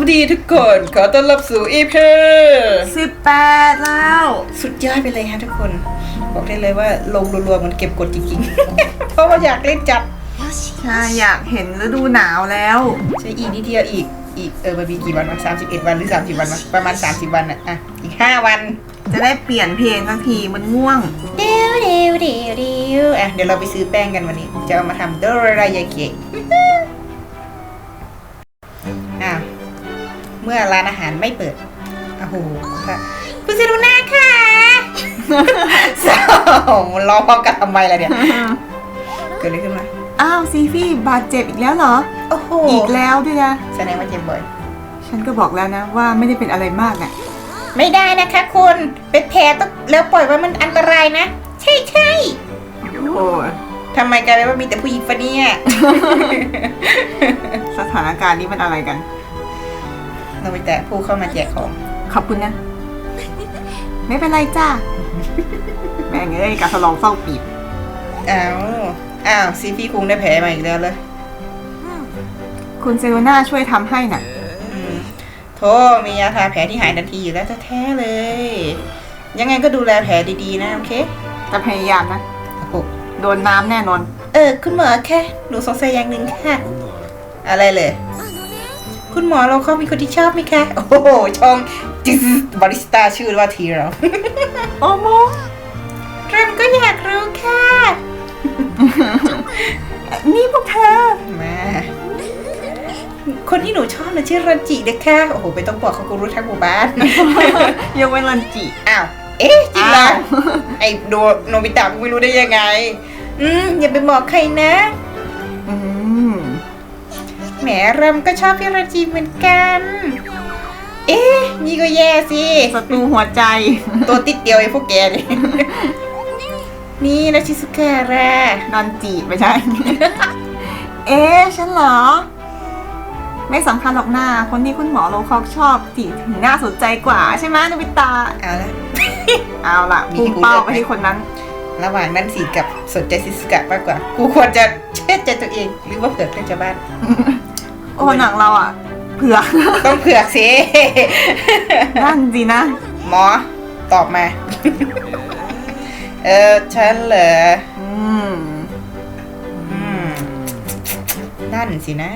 วัสดีทุกคน ขอต้อนรับสู่ EP สิบแปดแล้ว สุดยอดไปเลยฮะทุกคน บอกได้เลยว่าลงรัวๆมันเก็บกดจริงๆ เพราะว่าอยากเล่นจับใช่อยากเห็นฤดูหนาวแล้ว ใช่อีกนิดเดียวอีกอีกเออมันมีกี่วันวะสามสิบเอ็ดวันหรือสามสิบวันวะประมาณสามสิบวันอะอะอีกห้าวัน จะได้เปลี่ยนเพลงสักทีมันง่วงเดียวเดียวเดียวเดียวอะเดี๋ยวเราไปซื้อแป้งกันวันนี้ จะเอามาทำโดรายาเกะ เมื่อร้านอาหารไม่เปิดโอ้โหค่ะคุณเซรุน่าค่ะสองร้องพร้อมกันทำไมล่ะเนี่ย เกิดอะไรขึ้นมา อ้าวซีฟี่บาดเจ็บอีกแล้วเหรอ โอ้โห อีกแล้วด้วยนะ แสดงว่าเจ็บบ่อย ฉันก็บอกแล้วนะว่าไม่ได้เป็นอะไรมากอะ ไม่ได้นะคะคุณเป็นแผลต้องแล้วปล่อยไว้มันอันตรายนะ ใช่ใช่โอ้ยทำไมกลายเป็นว่ามีแต่ผู้หญิงฟะเนี่ย สถานการณ์นี้มันอะไรกัน เราไปแต่ผู้เข้ามาแจกของขอบคุณนะ ไม่เป็นไรจ้าแม่งเอ้ยกาสลองเศร้าปีบอ้าวอ้าวซีฟี่คุงได้แผลมาอีกแล้วเลยคุณเซโรน่าช่วยทำให้น่ะโทมียาทาแผลที่หายทันทีอยู่แล้วแท้ๆเลย ยังไงก็ดูแลแผลดีๆนะโอเคจะพยายามนะโอ้โหโดนน้ำแน่นอน เออ คุณหมอแค่หนูสงสัยอย่างหนึ่งค่ะ อะไรเลย คุณหมอเราเขามีคนที่ชอบไหมคะ โอ้โห ช่องจิสบาริสต้าชื่อว่าทีเราโอ้โมเรมก็อยากรู้ค่ะ นี่พวกเธอ มา คนที่หนูชอบนะชื่อรันจินะคะโอ้โหไม่ต้องบอกเขาก็รู้ทั้งหมู่บ้าน ยกเว้นรันจิ อ้าว เอ๊ะจริงเหรออ้าว ไอ้โดโนบิตะมึงไม่รู้ได้ยังไง อืมอย่าไปบอกใครนะ อืมแห มเรมก็ชอบพี่รันจิเหมือนกัน เอ๊ะ นี่ก็แย่สิ ศัตรูหัวใจ ตัวติดเดียวไอ้พวกแกเนี่ยนี่นะชิสุกะระรันจิไม่ใช่ เอ๊ะ ฉันเหรอ ไม่สำคัญหรอกหน้า คนที่คุณหมอโลคอกชอบสิถึงน่าสนใจกว่าใช่ไหมนบิตา เอาละ เอาล่ะมีพุ่งกูเป้าเลือกไปไหม ที่คนนั้น ระหว่างนั้นสิกับสนใจชิสุกะมากกว่า กูควรจะเชื่อใจตัวเอง หรือว่าเผื่อเพื่อนชาวบ้าน โอ้หนังเราอะเผือก ต้องเผื่อสิ นั่นสินะ หมอ ตอบมา เออฉันเหรออืมอืมนั่นสินะ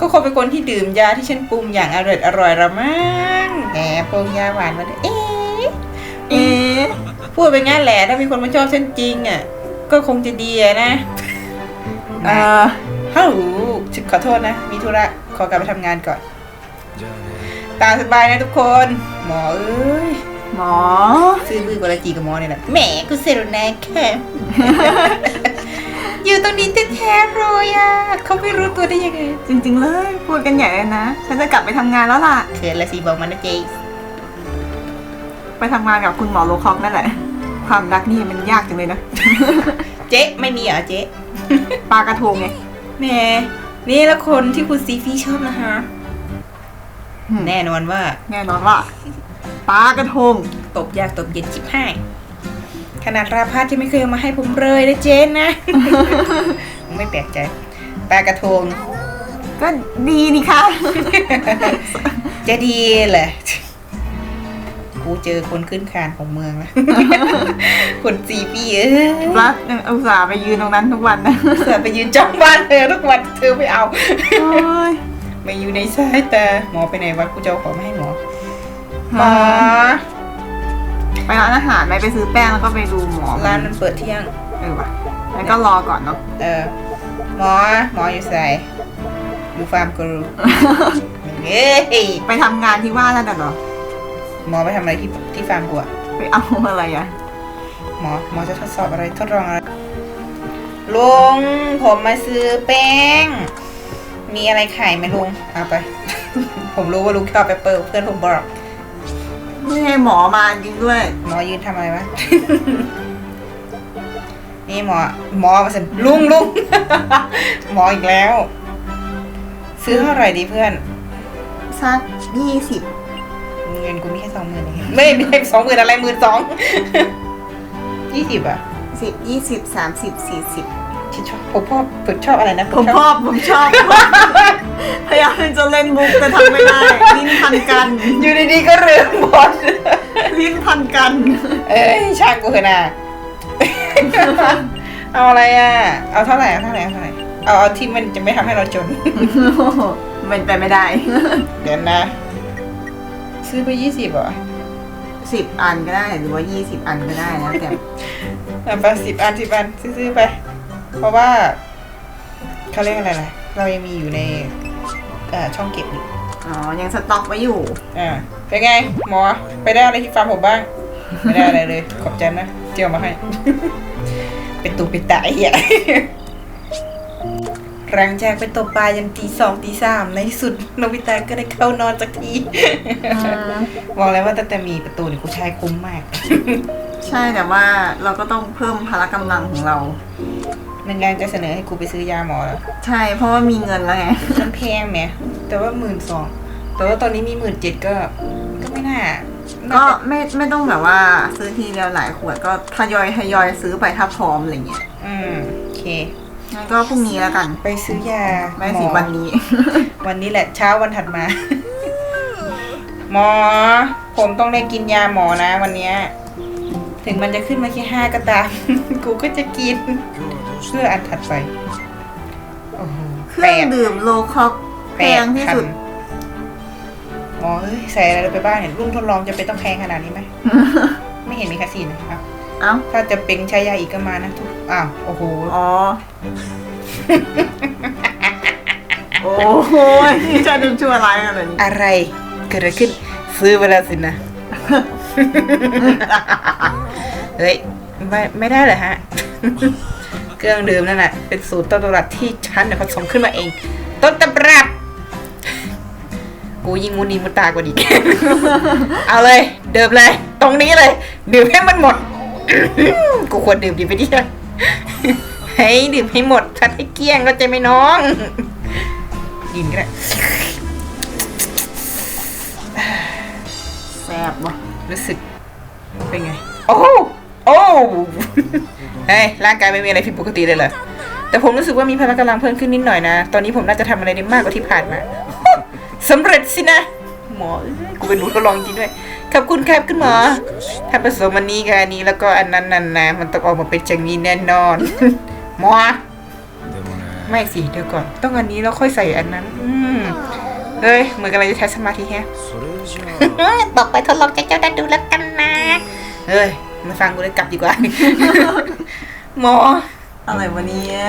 ก็คงเป็นคนที่ดื่มยาที่ฉันปรุงอย่างอร่อยอร่อยละมั้งแหมปรุงยาหวานมาด้วยเอ๊ะเอ๊ะพูดไปงั้นแหละถ้ามีคนมาชอบฉันจริงอะ ก็คงจะดีอะนะ เออ ฮัลโหล ฉันขอโทษนะ มีธุระขอกลับไปทำงานก่อน ตามสบายนะทุกคน หมอเอ้ย หมอ ซื้อบือกว่าละจีกับหมอเนี่ยแหละแหมกูเซโรแนคแค่อยู่ตรงนี้แท้ๆเลยอะเขาไม่รู้ตัวได้ยังไง จริง ๆ เลย พูดกันใหญ่เลยนะ ฉันจะกลับไปทำงานแล้วล่ะเขินละสิบอกมันนะเจไปทำงานกับคุณหมอโลคอกนั่นแหละ ความรักนี่มันยากจังเลยนะ เจ๊ไม่มีเหรอเจ๊ปลากระทงไงแหม นี่ละคนที่คุณซีฟี่ชอบนะคะอืมแน่นอนว่า แน่นอนว่าปลากระทงตบยากตบเย็นชิบให้ขนาดราพาสที่ไม่เคยเอามาให้ผมเลยนะเจนนะ ไม่แปลกใจปลากระทง ก็ดีนี่คะจะดีเหรอ กูเจอคนขึ้นคานของเมืองแล้ว คนซีฟี่เอ้ยรักอุตส่าห์ไปยืนตรงนั้นทุกวันนะเสือไปยืนจ้องบ้านเธอทุกวันเธอไม่เอาโอ้ยไม่อยู่ในสายตาหมอไปไหนวะกูจะเอาของมาให้หมอหมอไปร้านอาหารไหมไปซื้อแป้งแล้วก็ไปดูหมอร้านมันเปิดเที่ยงเออว่ะแล้วก็รอก่อนเนาะเออหมอหมออยู่ใส่อยู่ฟาร์มกรูเอ้ยไปทำงานที่ว่านั่นน่ะเหรอ หมอไปทำอะไรที่ที่ฟาร์มกูอะไปเอาอะไรอะหมอหมอจะทดสอบอะไรทดลองอะไรลุงผมมาซื้อแป้ง มีอะไรขายไหมลุงเอาไป ผมรู้ว่าลุงชอบแปเปอร์เพื่อนผมบอกไม่ให้หมอมาจริงด้วย หมอยืนทำอะไรวะนี่หมอหมอมาสิลุงลุงหมออีกแล้ว ซื้อเท่าไหร่ดีเพื่อนสักยี่สิบ เงินกูมีแค่สองหมื่นเองไม่ไม่ใช่สองหมื่นอะไรหมื่นสองยี่สิบอะสิบยี่สิบสามสิบสี่สิบฉันชอบผมชอบผมชอบอะไรนะผมชอบผมชอบพยายามจะเล่นมุกแต่ทำไม่ได้ลิ้นพันกัน อยู่ดีๆก็เรือหมดลิ้นพันกัน เอ้ยช่างกูเถอะนะเอาอะไรอะ เอาเท่าไหร่เอาเท่าไหร่เอาเท่าไหร่เอาเอาที่มันจะไม่ทำให้เราจนมันไปไม่ได้ เดี๋ยวนะ ซื้อไปยี่สิบเหรอสิบอันก็ได้หรือว่ายี่สิบอันก็ได้แล้วแต่เอาไปสิบอันสิบอันซื้อๆไป เพราะว่าเขาเรียกอะไรล่ะเรายังมีอยู่ในเอ่อช่องเก็บอยู่อ๋อยังสต็อกไว้อยู่ อ่าเป็นไงหมอไปได้อะไรที่ฟาร์มผมบ้าง ไม่ได้อะไรเลย ขอบใจนะ เจียวมาให้ เป็นตูเป็นตาไอ้เหี้ย หลังจากไปตกปลายันตีสองตีสามในที่สุดโนบิตะก็ได้เข้านอนสักทีบอกเลยว่าตั้งแต่มีประตูนี่กูใช้คุ้มมาก ใช่แต่ว่าเราก็ต้องเพิ่มพละกำลังของเรามันยังจะเสนอให้กูไปซื้อยาหมอแล้วใช่เพราะว่ามีเงินแล้วไงมันแพงไหมแต่ว่าหมื่นสองแต่ว่าตอนนี้มีหมื่นเจ็ดก็ก็ไม่น่าก็น่าจะไม่ไม่ต้องแบบว่าซื้อทีเดียวหลายขวดก็ทยอยทยอยซื้อไปถ้าพร้อมอะไรเงี้ย อืม โอเค งั้นก็พรุ่งนี้แล้วกัน ไปซื้อยาไม่หมสิอวันนี้ วันนี้แหละเช้าวันถัดมา หมอ ผมต้องได้กินยาหมอนะ วันเนี้ยถึงมันจะขึ้นมาแค่ห้าก็ตาม กูก็จะกินเพื่ออันถัดไปโอ้โหเครื่องดื่มโลคอกแพงที่สุด หมอเอ้ยใส่อะไรไปบ้างเนี่ยรุ่นทดลองจะเป็นต้องแพงขนาดนี้ไหม ไม่เห็นมีคาซีนนะครับ เอ้า ถ้าจะเป็นใช้ยาอีกก็มานะทุกอ้าวโอ้โห อ๋อ โอ้โหนี่จะดูชั่วร้ายกันเลยนี่อะไรเกิดอะไรขึ้น ซื้อไปแล้วสินะ เฮ้ย ไม่ไม่ได้เลยฮะ เครื่องดื่มนั่นแหละเป็นสูตรต้นตำรับที่ฉันเนี่ยผสมขึ้นมาเอง ต้นตำรับ กูยิงมุนีมุตากว่าดีเอาเลยดื่มเลย ตรงนี้เลย ดื่มให้มันหมด กูควรดื่มดีไปดิเฮ้ยดื่มให้หมดชัดให้เกลี้ยงก็ใจไหมน้องยินก็ได้แซ่บวะรู้สึกเป็นไง โอ้โอ้เฮ้ยร่างกายไม่มีอะไรผิดปกติเลยเหรอแต่ผมรู้สึกว่ามีพละกำลังเพิ่มขึ้นนิดหน่อยนะ ตอนนี้ผมน่าจะทำอะไรได้มากกว่าที่ผ่านมาสำเร็จสินะ หมอเอ้ยกูเป็นหนูทดลองจริงด้วยขอบคุณครับคุณหมอถ้าผสมอันนี้กับอันนี้แล้วก็อันนั้นนั่นนะมันต้องออกมาเป็นอย่างนี้แน่นอนหมอไม่สิเดี๋ยวก่อน ต้องอันนี้แล้วค่อยใส่อันนั้น อืมเฮ้ยเหมือนกันเราจะใช้สมาธิแฮะบอกไปทดลองใจเจ้าได้ดูแล้วกันนะเฮ้ยมาฟังกูเลยกลับดีกว่า หมออะไรวะเนี่ย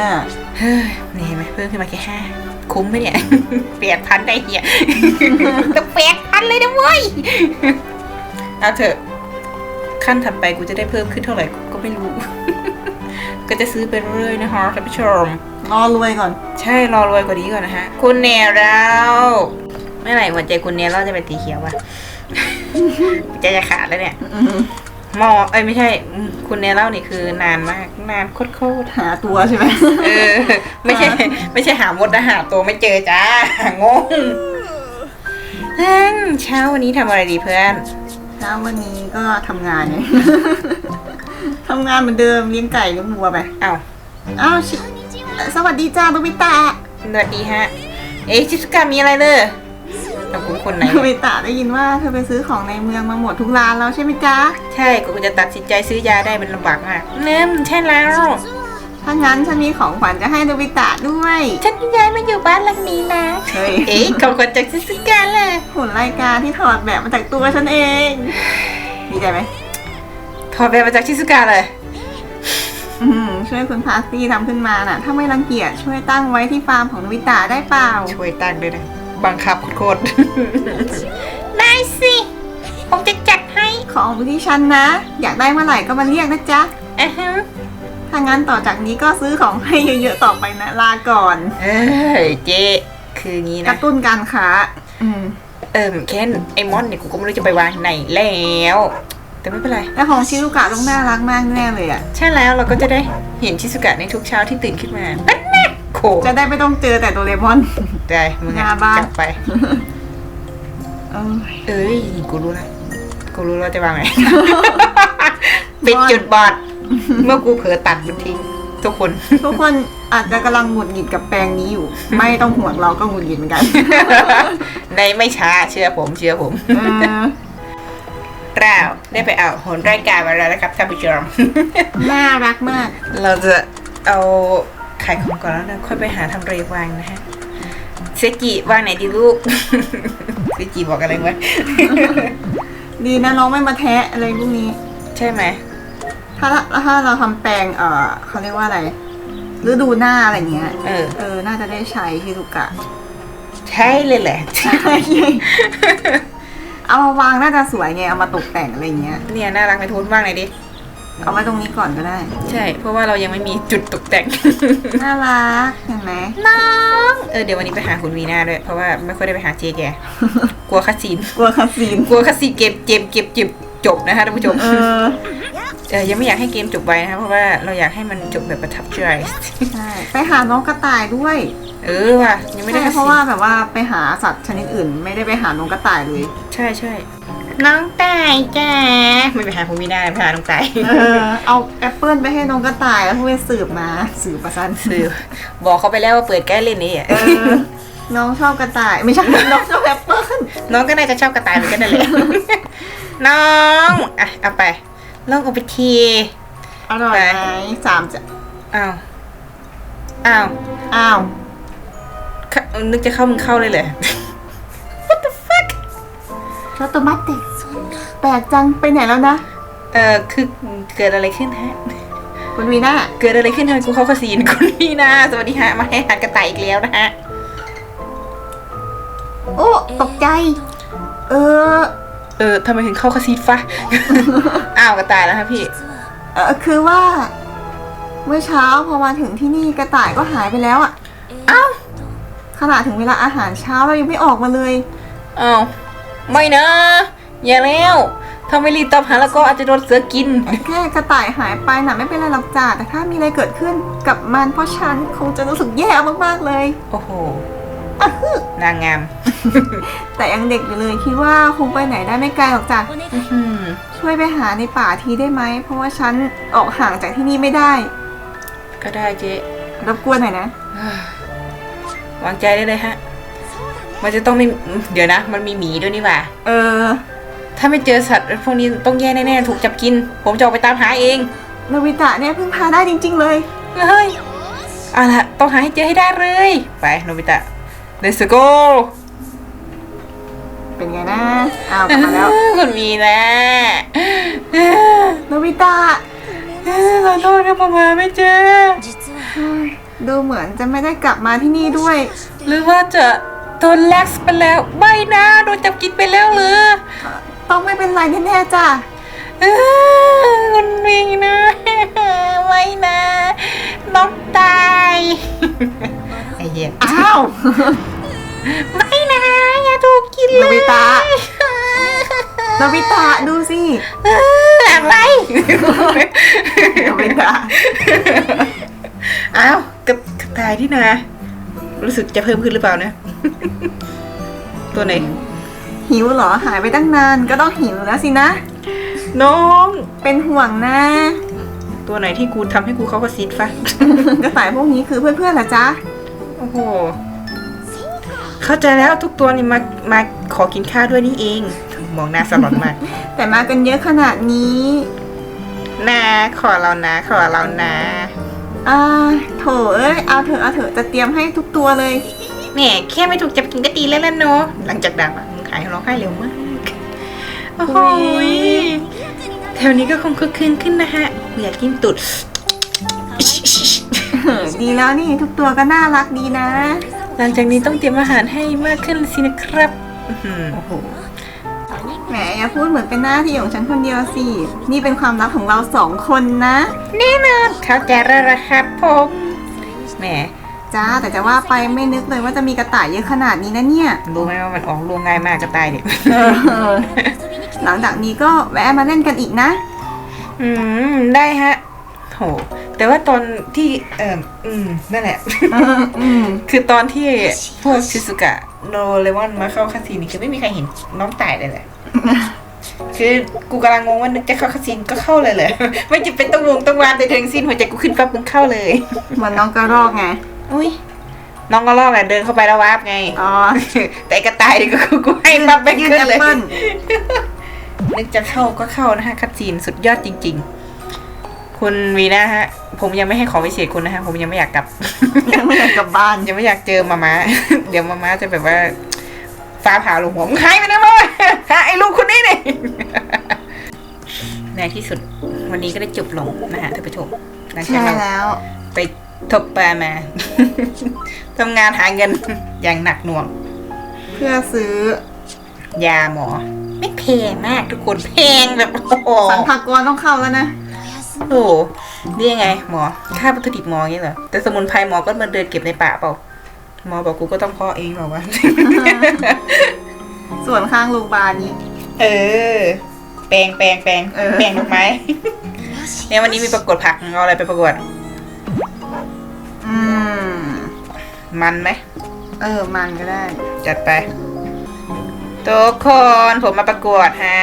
เฮ้ยนี่เห็นไหมเพิ่มขึ้นมาแค่ห้า คุ้มไหมเนี่ยเปลี่ยนพันได้เหี้ยต้องเปลี่ยนพันเลยนะเว้ยเอาเถอะขั้นถัดไปกูจะได้เพิ่มขึ้นเท่าไหร่กูก็ไม่รู้ ก็จะซื้อไปเรื่อยๆนะคะท่านผู้ชมรอรวยก่อน ใช่รอรวยกว่านี้ก่อนนะฮะ คุณเนเราเมื่อไหร่หัวใจคุณเนเราจะเป็นสีเขียววะใจจะขาดแล้วเนี่ยห มอเอ้ยไม่ใช่อืมคุณเนเล่านี่คือนานมาก นานโคตรหาตัวใช่ไหม ๆเออ ไม่ใช่ ไม่ใช่หามดนะหาตัวไม่เจอจ้างงเฮ้ยเช้าวันนี้ทำอะไรดีเพื่อน เช้าวันนี้ก็ทำงานไงทำงานเหมือนเดิมเลี้ยงไก่เลี้ยงวัวไป เอ้าอ้าวชิสวัสดีจ้าลูบิตะ สวัสดีฮะ เอ๊ะชิสุกามีอะไรเลย ขอบคุณคนไหนลูบิตะได้ยินว่าเธอไปซื้อของในเมืองมาหมดทุกร้านแล้วใช่ไหมจ๊ะ ใช่กูจะตัดสินใจซื้อยาได้มันลำบากมากเนิ่มใช่แล้ว ถ้างั้นฉันมีของขวัญจะให้ลูบิตะด้วย ฉันย้ายมาอยู่บ้านหลังนี้นะ เฮ้ยเอ๊ะของขวัญจากชิสุกาเลย หุ่นรายการที่ถอดแบบมาจากตัวฉันเอง ดีใจไหมถอดแบบมาจากชิสุกาเลย อื้อหือช่วยคุณพาสตี้ทำขึ้นมาน่ะ ถ้าไม่รังเกียจช่วยตั้งไว้ที่ฟาร์มของลูบิตะได้เปล่า ช่วยตั้งด้วยนะ บังคับโคตรได้สิผมจะจัดให้ของที่ฉันนะ อยากได้เมื่อไหร่ก็มาเรียกนะจ๊ะอะฮะถ้างั้นต่อจากนี้ก็ซื้อของให้เยอะๆต่อไปนะลาก่อน เอ้ยเจ๊คืองี้กระนะตุ้นการค้าอืมเอิมเคนไอมอนเนี่ยกูก็ไม่รู้จะไปวางไหนแล้ว แต่ไม่เป็นไรแต่ของชิลูกะต้องน่ารักมากแน่เลยอะ ใช่แล้วเราก็จะได้เห็นชิสุกะในทุกเช้าที่ตื่นขึ้นมานั่นแน่โขจะได้ไม่ต้องเจอแต่โดเรมอน ได้มึงหอะน้าบ้าน จับไป เออเอ้ยกูรู้แล้วกูรู้แล้วจะวางไงปิดจุดบอด เมื่อกูเผลอตัดมันทิ้งทุกคน ทุกคนอาจจะกำลังหงุดหงิดกับแปลงนี้อยู่ ไม่ต้องห่วงเราก็หงุดหงิดเหมือนกัน ในไม่ช้าเชื่อผมเชื่อผมเออเราได้ไปเอาผลรายการมาแล้วนะครับท่านผู้ชม น่ารักมาก เราจะเอา ขายของก่อนแล้วนะค่อยไปหาทำเรวางนะฮะเซจิวางไหนดีลูก เซจิบอกอะไรวะดีนะน้องไม่มาแทะอะไรพวกนี้ ใช่ไหม ถ้าถ้าเราทำแปลงเออเขาเรียกว่าอะไรฤดูหน้าอะไรเงี้ยเออ เออน่าจะได้ใช้ฮิรุกะ ใช่เลยแหละ เอามาวางน่าจะสวยไงเอามาตกแต่งอะไรเงี้ย เนี่ยน่ารักไหมทุนว่างไหนอยดิ เอาไว้ตรงนี้ก่อนก็ได้ ใช่ เพราะว่าเรายังไม่มีจุดตกแต่ง น่ารักเห็นไหมน้องเออเดี๋ยววันนี้ไปหาคุณวีนาด้วย เพราะว่าไม่ค่อยได้ไปหาเจแก กลัวคาซีนกลัวคาซีนกลัวคาซีนเกมเกมเกมเกม จบนะคะท่านผู้ชมเออเออยังไม่อยากให้เกมจบไวนะคะเพราะว่าเราอยากให้มันจบแบบประทับใจ ใช่ไปหาน้องกระต่ายด้วยเออว่ะยังไม่ได้ใช่เพราะว่าแบบว่าไปหาสัตว์ชนิดอื่น ไม่ได้ไปหาน้องกระต่ายเลย ใช่ใช่น้องตายจ้าไม่ไปหาคุณวีนาไปหาน้องตายเออเอาแอปเปิลไปให้น้องกระต่ายแล้วพวกไปสืบมาสืบประสันสือบอกเขาไปแล้วว่าเปิดใกล้เล่นนี่อะเออน้องชอบกระต่าย ไม่ใช่น้องชอบแอปเปิลน้องก็น่าจะชอบกระต่ายเหมือนกันนั่นแหละ น้องอะเอาไปลองเอาไปทีอร่อยไหมสามจะอ้าวอ้าวอ้าวเข้านึกจะเข้ามึงเข้าเลยเลยรสโตมัตเตแปลกจังไปไหนแล้วนะ เออคือเกิดอะไรขึ้นฮะ คุณวีน่าเกิดอะไรขึ้นทำไมกูเข้าคาซีนคุณพี่นาสวัสดีฮะ มาให้อาหารกระต่ายอีกแล้วนะฮะ โอ้ ตกใจ เออ เออทำไมถึงเข้าคาซีนฟะ อ้าวกระต่ายแล้วครับพี่ เออคือว่า เมื่อเช้าพอมาถึงที่นี่กระต่ายก็หายไปแล้วอะอ้าวขนาดถึงเวลาอาหารเช้าเรายังไม่ออกมาเลย อ้าวไม่นะ อย่าแล้วถ้าไม่รีบตามหาแล้วก็อาจจะโดนเสือกิน แค่กระต่ายหายไปน่ะไม่เป็นไรหรอกจ้าแต่ถ้ามีอะไรเกิดขึ้นกับมันเพราะฉันคงจะรู้สึกแย่มากๆเลย โอ้โหอะฮึนางงาม แต่ยังเด็กอยู่เลยคิดว่าคงไปไหนได้ไม่ไกลหรอกจ้ะอืมช่วยไปหาในป่าทีได้ไหม เพราะว่าฉันออกห่างจากที่นี่ไม่ได้ก็ได้เจ๊รบกวนหน่อยนะวางใจได้เลยฮะ มันจะต้องไม่เดี๋ยวนะ มันมีหมีด้วยนี่หว่า เออ ถ้าไม่เจอสัตว์พวกนี้ต้องแย่แน่ๆถูกจับกิน ผมจะออกไปตามหาเองโนบิตะเนี่ยเพิ่งพาได้จริง ๆ เลย เฮ้ยเอาละต้องหาให้เจอให้ได้เลย ไปโนบิตะ let's go เป็นไงนะอ้าวกลับมาแล้วคุณมีนะโนบิตะขอโทษนะผมหาไม่เจอเฮ้ยดูเหมือนจะไม่ได้กลับมาที่นี่ด้วย หรือว่าจะโดนแล็กซ์ไปแล้วไม่นะโดนจับกินไปแล้วเหรือต้องไม่เป็นไรแน่ๆจ้ะเออคุณมีนะไม่นะน้องตายไอ้เหี้ยอ้าว ไม่นะ อย่าถูกกินเลยโนบิตะ โนบิตะดูสิเอออะไร โนบิตะอ้าวกระกระต่ายที่นา รู้สึกจะเพิ่มขึ้นหรือเปล่านะ ตัวไหน หิวเหรอหายไปตั้งนานก็ต้องหิวแล้วสินะ น้อง เป็นห่วงนะ ตัวไหนที่กูทำให้กูเข้ากระซิดฟะ กระต่ายพวกนี้คือเพื่อนๆเหรอจ๊ะ โอ้โห เข้าใจแล้วทุกตัวนี่มามาขอกินข้าวด้วยนี่เอง มองหน้าสลอนมาก แต่มากันเยอะขนาดนี้นาขอเรานะ ขอเรานะอ่าโถเอ้ยเอาเถอะเอาเถอะจะเตรียมให้ทุกตัวเลยแหม่แค่ไม่ถูกจับกินก็ตีแล้วล่ะเนาะหลังจากดับอะมึงขายร้องไห้เร็วมากโอ้โหยแถวนี้ก็คงคึกคืนขึ้นนะฮะกูอยากกินตุดดีแล้วนี่ทุกตัวก็น่ารักดีนะ หลังจากนี้ต้องเตรียมอาหารให้มากขึ้นสินะครับอื้อหือโอ้โหแหมอย่าพูดเหมือนเป็นหน้าที่ของฉันคนเดียวสิ นี่เป็นความลับของเราสองคนนะแน่นอนเข้าใจแล้วละครับผมแหมจ้าแต่จะว่าไปไม่นึกเลยว่าจะมีกระต่ายเยอะขนาดนี้นะเนี่ยรู้ไหมว่ามันออกลูกง่ายมากกระต่ายเนี่ยหลังจากนี้ก็แวะมาเล่นกันอีกนะ อืม ได้ฮะ โหแต่ว่าตอนที่เอ่ออืมนั่นแหละ อืมคือตอนที่พวกชิซุกะโนเลมอนมาเข้าคาซีนี่คือไม่มีใครเห็นน้องตายเลยแหละ คือกูกำลังงงว่านึกจะเข้าคาสินก็เข้าเลยเลยไม่จะเป็นต้องวงต้องวานแต่ถึงสิ้นหัวใจกูขึ้นปั๊บมึงเข้าเลยเหมือนน้องกระรอกไงอุ้ยน้องก็ลอกแหละเดินเข้าไปแล้ววาร์ปไง อ๋อ แต่กระต่ายนี่ก็กูกูให้ปั๊บไปยื่นขึ้นแอปเลยเปิ้ลนึกจะเข้าก็เข้านะฮะคัดซีนสุดยอดจริง ๆ คุณวีนะฮะ ผมยังไม่ให้ของพิเศษคุณนะฮะ ผมยังไม่อยากกลับ ยังไม่อยากกลับบ้าน ยังไม่อยากเจอมาม่าเดี๋ยวมาม่าจะแบบว่าฟ้าผ่าลงหัวมึงหายไปนะมาหาไอ้ลูกคนนี้นี่ในที่สุดวันนี้ก็ได้จบลงนะฮะท่านผู้ชมหลังจากใช่เราแล้วไปทบปลามาทำงานหาเงินอย่างหนักหน่วง เพื่อซื้อยาหมอ ไม่แพงมากทุกคนแพงแบบโอ้โหสันพากรต้องเข้าแล้วนะ โอ้โหนี่ยังไง หมอค่าวัตถุดิบหมออย่างนี้เหรอ แต่สมุนไพรหมอก็มาเดินเก็บในป่าเปล่า หมอบอกกูก็ต้องเพาะเองเหรอวะ ส่วนข้างโรงพยาบาลนี้ เออ แปลงแปลงแปลงเออ แปลงดอกไม้เนี่ยวันนี้มีประกวดผักเอาอะไรไปประกวด อืม มันไหม เออ มันก็ได้ จัดไป ทุกคนผมมาประกวดฮะ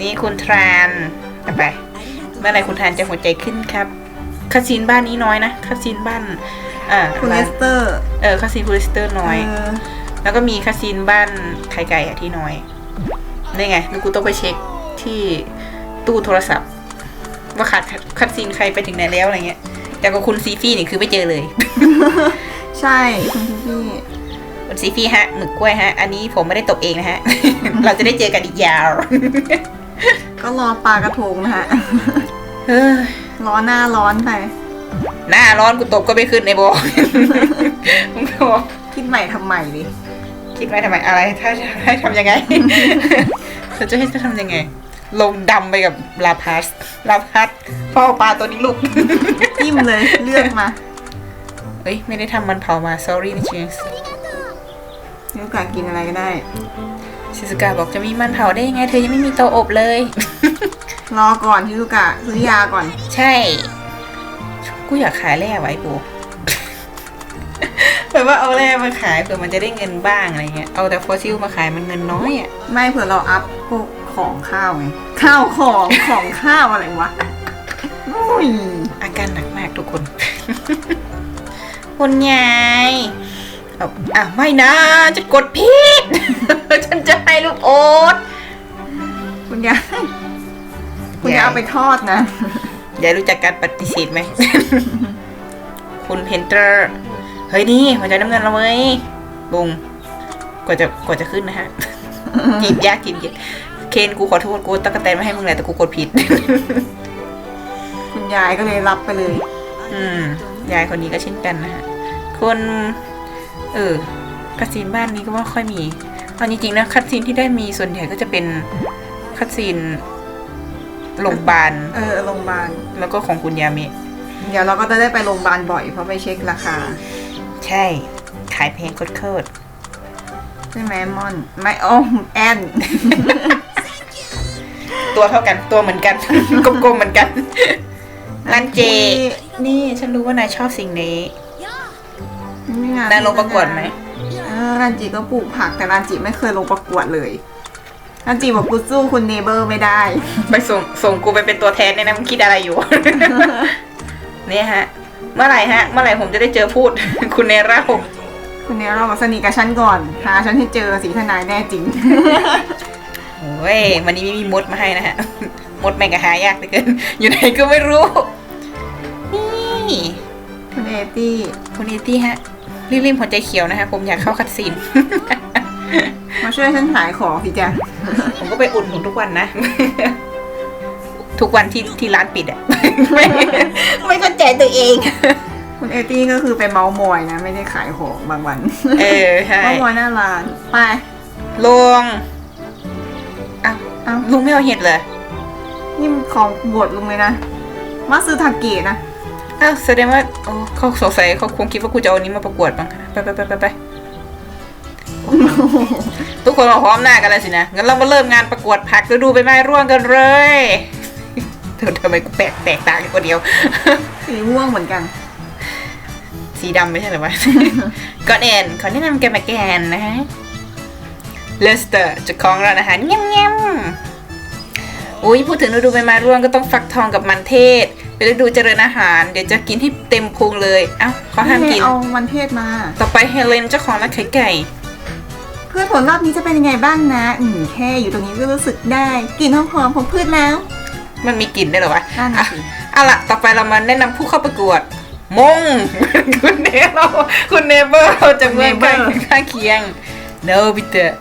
นี่คุณทรานจัดไป เมื่อไหร่คุณทรานจะหัวใจขึ้นครับคาสินบ้านนี้น้อยนะคาสินบ้านอ่าคุณเลสเตอร์ เออคาสินคูริสเตอร์น้อยเออแล้วก็มีคาสินบ้านไข่ไก่อะที่น้อยนี่ไงแล้วกูต้องไปเช็คที่ตู้โทรศัพท์ ว่าขาดคัดซีนใครไปถึงไหนแล้วอะไรเงี้ย แต่กับคุณซีฟี่นี่คือไม่เจอเลย ใช่คุณพี่คุณซีฟี่ฮะหมึกกล้วยฮะ อันนี้ผมไม่ได้ตบเองนะฮะ เราจะได้เจอกันอีกยาว ก็รอปลากระทงนะฮะ เฮ้ยร้อนหน้าร้อนไปหน้าร้อนกูตบก็ไม่ขึ้นในบอกมึงบอกคิดใหม่ทำใหม่ดิคิดไว้ทำไมอะไร ถ้าให้ทำยังไง เธอจะให้ฉันทำยังไง ลงดำไปกับลาพัสลาพัสพ่อปลาตัวนี้ลูก จิ้มเลยเลือกมาเฮ้ย ไม่ได้ทำมันเผามา sorry นะชิสมีโอกาสกินอะไรก็ได้ ชิสกาบอกจะมีมันเผาได้ยังไง เธอยังไม่มีเตาอบเลย รอก่อนที่ลูกะซื้อยาก่อน ใช่ กูอยากขายแร่ไว้กูแบบว่าเอาแร่มาขายเผื่อมันจะได้เงินบ้างอะไรเงี้ย เอาแต่ฟอสซิลมาขายมันเงินน้อยอะ ไม่เผื่อเราอัพพวกของข้าวไง ข้าวของของข้าวอะไรวะอุ้ยอาการหนักมากทุกคน คุณยาย เอาอะไม่นะจะกดผิด ฉันจะให้ลูกโอ๊ตคุณยายคุณยายยายเอาไปทอดนะยายรู้จักการปฏิเสธไหม คุณเพนเตอร์ เฮ้ยนี่หัวใจน้ำเงินเราเว้ยบุงกว่าจะกว่าจะขึ้นนะฮะกินยากกินเย็นเคนกูขอโทษกูตะกะแตนมาให้มึงแหละแต่กูกดผิด คุณยายก็เลยรับไปเลย อืมยายคนนี้ก็เช่นกันนะฮะคน เออคัดซีนบ้านนี้ก็ไม่ค่อยมีเอาจริงๆนะคัดซีนที่ได้มีส่วนใหญ่ก็จะเป็นคัดซีนโรงพยาบาลเออโรงพยาบาล แล้วก็ของคุณยาเมะเดี๋ยวเราก็จะได้ไปโรงพยาบาลบ่อยเพราะไปเช็คราคา ใช่ ขายแพงโคตรใช่ไหมมอน ไม่อ้อมแอนๆตัวเท่ากันตัวเหมือนกันกลมๆเหมือนกันร้านเจ นี่ฉันรู้ว่านายชอบสิ่งนี้ นี่ไนายลงประกวดไหมเออรันจิก็ปลูกผักแต่รันจิไม่เคยลงประกวดเลยรันจิบอกกูสู้คุณเนเบอร์ไม่ได้ ไปส่งส่งกูไปเป็นตัวแทนเนี่ยนะมึงคิดอะไรอยู่ เนี่ยฮะ เมื่อไหร่ฮะ เมื่อไหร่ผมจะได้เจอพูด คุณเนร่าคุณเนเราบอกสนิทกับฉันก่อนหาฉันให้เจอสีทนายแน่จริงโอ้ยวันนี้ไม่มีมดมาให้นะฮะ มดแม่งก็หายากเหลือเกิน อยู่ไหนก็ไม่รู้ นี่ คุณเอตี้ คุณอีตี้ฮะ รีบๆหัวใจเขียวนะคะ ผมอยากเข้าคัดซีน มาช่วยฉันขายของสิจ้ะผมก็ไปอุดหนุนทุกวันนะ ทุกวันที่ที่ร้านปิดอะไม่ไม่สนใจตัวเอง คุณเอตี้ก็คือไปเมาส์มอยนะ ไม่ได้ขายของบางวัน เออใช่เมาส์มอยหน้าร้าน ไปลุงอ้าวเอ้าลุงไม่เอาเห็ดเลยนี่มันของบทลุงเลยนะมาซื้อทาเกะนะ อ้าวแสดงว่าโอ้เขาสงสัยเขาคงคิดว่ากูจะเอาอันนี้มาประกวดบ้างไปไปไปไปไปทุกคนมาพร้อมหน้ากันแล้วสินะงั้นเรามาเริ่มงานประกวดผักฤดูใบไม้ร่วงกันเลยเธอทำไมกูแปลกแตกต่างกันคนเดียว สีม่วงเหมือนกัน สีดำไม่ใช่เหรอวะก่อนเอ็นขอแนะนำแกมาแกนนะฮะเลสเตอร์เจะคล้าของร้านอาหารเงี้ยมอุ้ยพูดถึงฤดูใบไม้ร่วงก็ต้องฟักทองกับมันเทศ เป็นฤดูเจริญอาหาร เดี๋ยวจะกินให้เต็มพุงเลย เอ้าเขาห้ามกิน เอามันเทศมา ต่อไปเฮเลนเจ้าของร้านไข่ไก่เพื่อผลรอบนี้จะเป็นยังไงบ้างนะ อืมแค่อยู่ตรงนี้ก็รู้สึกได้กลิ่นหอมๆของพืชแล้ว มันมีกลิ่นได้วยเหรอวะนั่นอะสิเอาล่ะต่อไปเรามาแนะนำผู้เข้าประกวด มง คุณเนเราคุณเนเบอร์จากเมืองใกล้ข้างเคียงโนบิเตอร์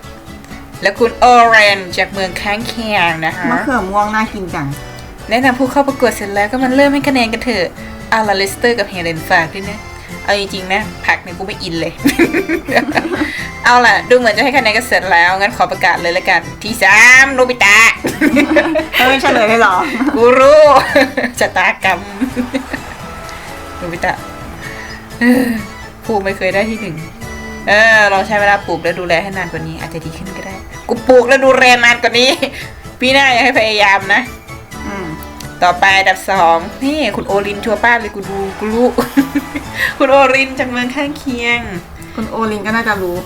และคุณออเรนจากเมืองข้างเคียงนะคะมะเขือม่วงน่ากินจัง แนะนำผู้เข้าประกวดเสร็จแล้วก็มันเริ่มให้คะแนนกันเถอะอาลาเลสเตอร์กับเฮเลนฝากด้วยนะ เอาจริงๆนะผักเนี่ยกูไม่อินเลย เอาล่ะ ดูเหมือนจะให้คะแนนกันเสร็จแล้ว งั้นขอประกาศเลยละกัน ที่สามโนบิตะเออเฉลยเลยเหรอ กูรู้ชะตากรรมโนบิตะเออผู้ไม่เคยได้ที่หนึ่งเออลองใช้เวลาปลูกและดูแลให้นานกว่านี้ อาจจะดีขึ้นก็ได้ กูปลูกและดูแลนานกว่านี้ปีหน้าอยากให้พยายามนะอืม ต่อไปอันดับสองนี่คุณโอรินชัวร์ป้าเลยกูดูกูรู้ คุณโอรินจากเมืองข้างเคียง คุณโอลินก็น่าจะรู้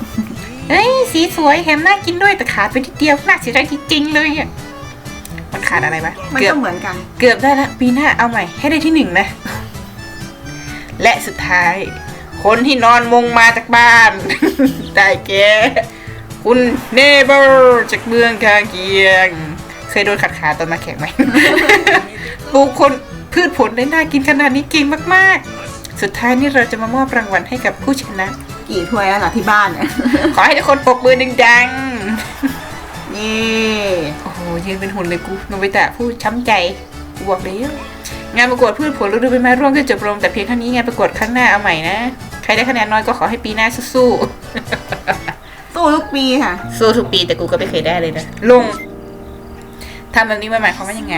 เฮ้ยสีสวยแถมน่ากินด้วยแต่ขาดไปทีเดียวน่าเสียดายจริงๆเลยอะมันขาดอะไรวะมันเกือก็บเหมือนกัน เกือบได้ละปีหน้าเอาใหม่ให้ได้ที่หนึ่งนะ และสุดท้าย คนที่นอนมงมาจากบ้าน ได้แก่คุณเนเบอร์จากเมืองข้างเคียง เคยโดนขัดขาตอนมาแข่งไหม ปลูกคนพืชผลได้น่ากินขนาดนี้เก่งมากๆ สุดท้ายนี่เราจะมามอบรางวัลให้กับผู้ชนะ กี่ถ้วยแล้วล่ะที่บ้านเนี่ยขอให้ทุกคนปรบมือดังเย่ๆโอ้โหยืนเป็นหุ่นเลยกูโนบิตะผู้ช้ำใจกูบอกเลยงานประกวดพืชผลฤดูใบไม้ร่วงก็จบลงแต่เพียงเท่านี้งานประกวดครั้งหน้าเอาใหม่นะ ใครได้คะแนนน้อยก็ขอให้ปีหน้าสู้สู้ทุกปีค่ะๆสู้ทุกปีแต่กูก็ไม่เคยได้เลยนะลง ทำแบบนี้มันหมายความว่ายังไง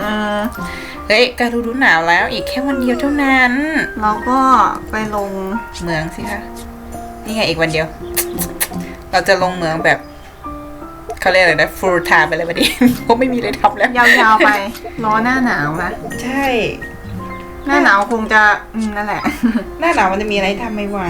เออเฮ้ยการฤดูหนาวแล้วอีกแค่วันเดียวเท่านั้น เราก็ไปลงเหมืองสิคะนี่ไงอีกวันเดียว เราจะลงเหมืองแบบเขาเรียกอะไรนะ full time ไปเลยวันนี้เพราะไม่มีอะไรทำแล้ว ยาวๆไปรอหน้าหนาวนะใช่ หน้าหนาวคงจะอืมนั่นแหละ หน้าหนาวมันจะมีอะไรทำไหมวะ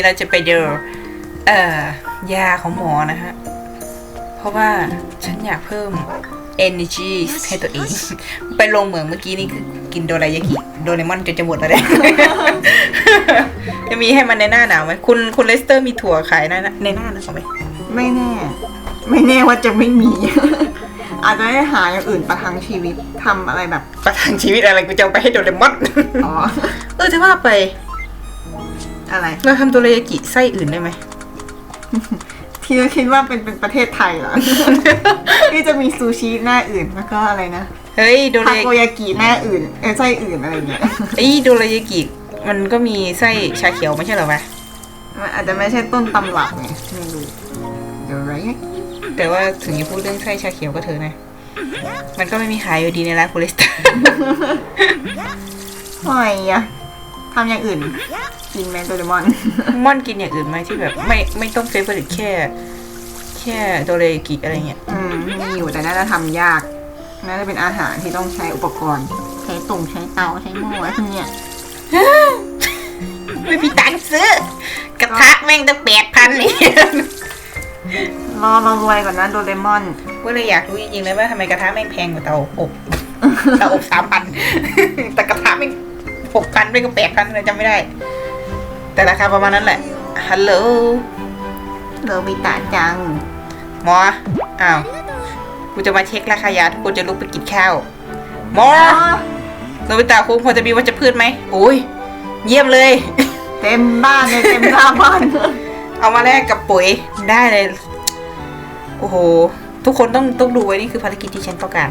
นนี้เราจะไปดูเอ่อยาของหมอนะฮะ เพราะว่าฉันอยากเพิ่ม energy ให้ตัวเอง ไปลงเหมืองเมื่อกี้นี่คือกินโดรายากิโดเรมอนจนจะหมดแล้วเนี่ย จะมีให้มันในหน้าหนาวไหมคุณคุณเลสเตอร์มีถั่วขายในหน้าในหน้าหนาวไหมไม่แน่ ไม่แน่ว่าจะไม่มี อาจจะได้หาอย่างอื่นประทังชีวิตทำอะไรแบบ ประทังชีวิตอะไรกูจะเอาไปให้โดเรมอน อ๋อ เออจะว่าไป อะไร เราทำโดรายากิไส้อื่นได้ไหม ที่เราคิดว่าเป็นเป็นประเทศไทยเหรอ ที่จะมีซูชิหน้าอื่นแล้วก็อะไรนะเฮ้ยโดทาราโกยากิหน้าอื่นเออไส้อื่นอะไรเงี้ยไอ้โดรายากิมันก็มีไส้ชาเขียวไม่ใช่เหรอวะมันอาจจะไม่ใช่ต้นตำรับไงไม่รู้เดี๋ยวไรแต่ว่าถึงจะพูดเรื่องไส้ชาเขียวก็เถอะนะ มันก็ไม่มีขายอยู่ดีในร้านโพลิสเตอร์หอยอะ ทำอย่างอื่น กินแมนโดเรมอน ม่อนกินอย่างอื่นไหมที่แบบ ไม่ไม่ต้องเฟเวอร์ริตแค่ แค่โดเรยากิอะไรเงี้ยอืมมีอยู่แต่น่าจะทำยาก น่าจะเป็นอาหารที่ต้องใช้อุปกรณ์ ใช้ตุ่มใช้เตาใช้หม้ออะไรพวกเนี้ยไม่มีตังค์ซื้อ กระทะแม่งตั้งแปดพันนี่รอเรารวยก่อนนะโดเรมอน ก็เลยอยากรู้จริงๆเลยว่าทำไมกระทะแม่งแพงกว่าเตาอบ เตาอบสามพันแต่กระทะแม่ง หกพันไม่ก็แปดพันเลยจำไม่ได้ แต่ราคาประมาณนั้นแหละ ฮัลโหลโรบิตะจัง หมอ อ้าว กูจะมาเช็คราคายาทุกคนจะลุกไปกินข้าว หมอโนบิตาคุ้มพอจะมีวัชพืชไหมโอ้ย เยี่ยมเลย เต็มบ้านเลยเต็มหน้าบ้านเอามาแลกกับปุ๋ยได้เลย โอ้โห ทุกคนต้องต้องดูไว้นี่คือภารกิจที่ฉันต้องการ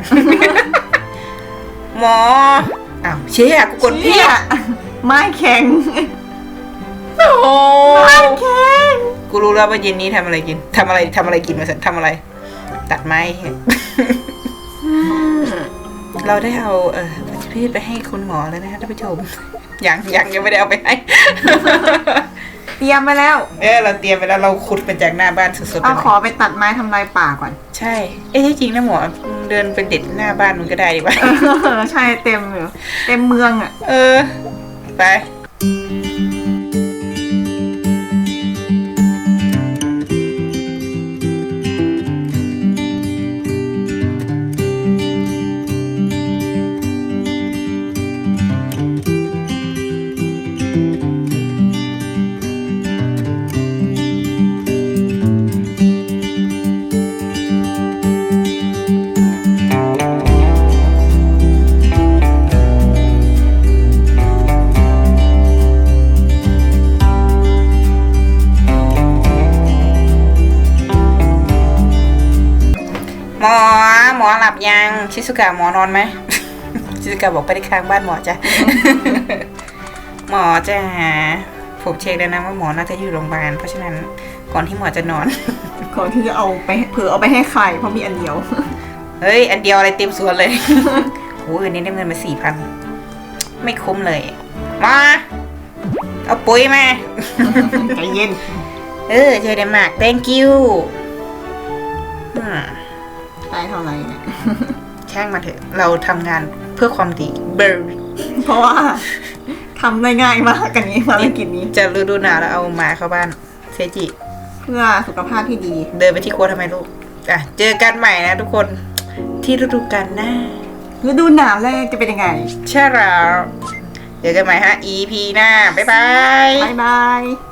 หมอ อ้าวเชี่ยกูกดเพี้เพี้ยยไม้แข็งโอ้โหไม้แข็งกูรู้แล้วว่าเย็นนี้ทำอะไรกินทำอะไรทำอะไรกินมาสันทำอะไร ตัดไม้เราได้เอาเออวัชพืชไปให้คุณหมอแล้วนะคะท่านผู้ชมยังยังยังไม่ได้เอาไปให้ เตรียมไปแล้ว เออเราเตรียมไปแล้วเราขุดเป็นจากหน้าบ้านสดๆเอาเลยขอไปตัดไม้ทำลายป่าก่อน ใช่ เอ้ยที่จริงนะหมอมึงเดินไปเด็ดหน้าบ้านมึงก็ได้ดีกว่าใช่เต็มอยู่เต็มเมืองอะ เออ ไป ชิสุกะหมอนอนไหมชิสุกะบอกไปที่ข้างบ้านหมอจ้ะหมอจ้ะผมเช็คแล้วนะว่าหมอน่าจะอยู่โรงพยาบาลเพราะฉะนั้นก่อนที่หมอจะนอน ก่อนที่จะเอาไปเผื่อเอาไปให้ใครเพราะมีอันเดียว เฮ้ย อันเดียวอะไรเต็มสวนเลยโอ้ยอันนี้ได้เงินมาสี่พันไม่คุ้มเลย มา เอาปุ๋ยมาใจเย็น เออเจอเดนมาร์ก thank you อืมได้เท่าไหร่เนี่ย ช่างมาเถอะ เราทำงานเพื่อความดีเบอร์เพราะว่าทำได้ง่ายมากกันนี้ภารกิจนี้ จะฤดูหนาวแล้วเอาหมาเข้าบ้านเซจิเพื่อสุขภาพที่ดี เดินไปที่ครัวทำไมลูกอะเจอกันใหม่นะทุกคนที่ฤดูกาลหน้าฤดูหนาวแรกจะเป็นยังไง ใช่แล้วเจอกันใหม่ฮะ EP หน้า บ๊ายบายบายบาย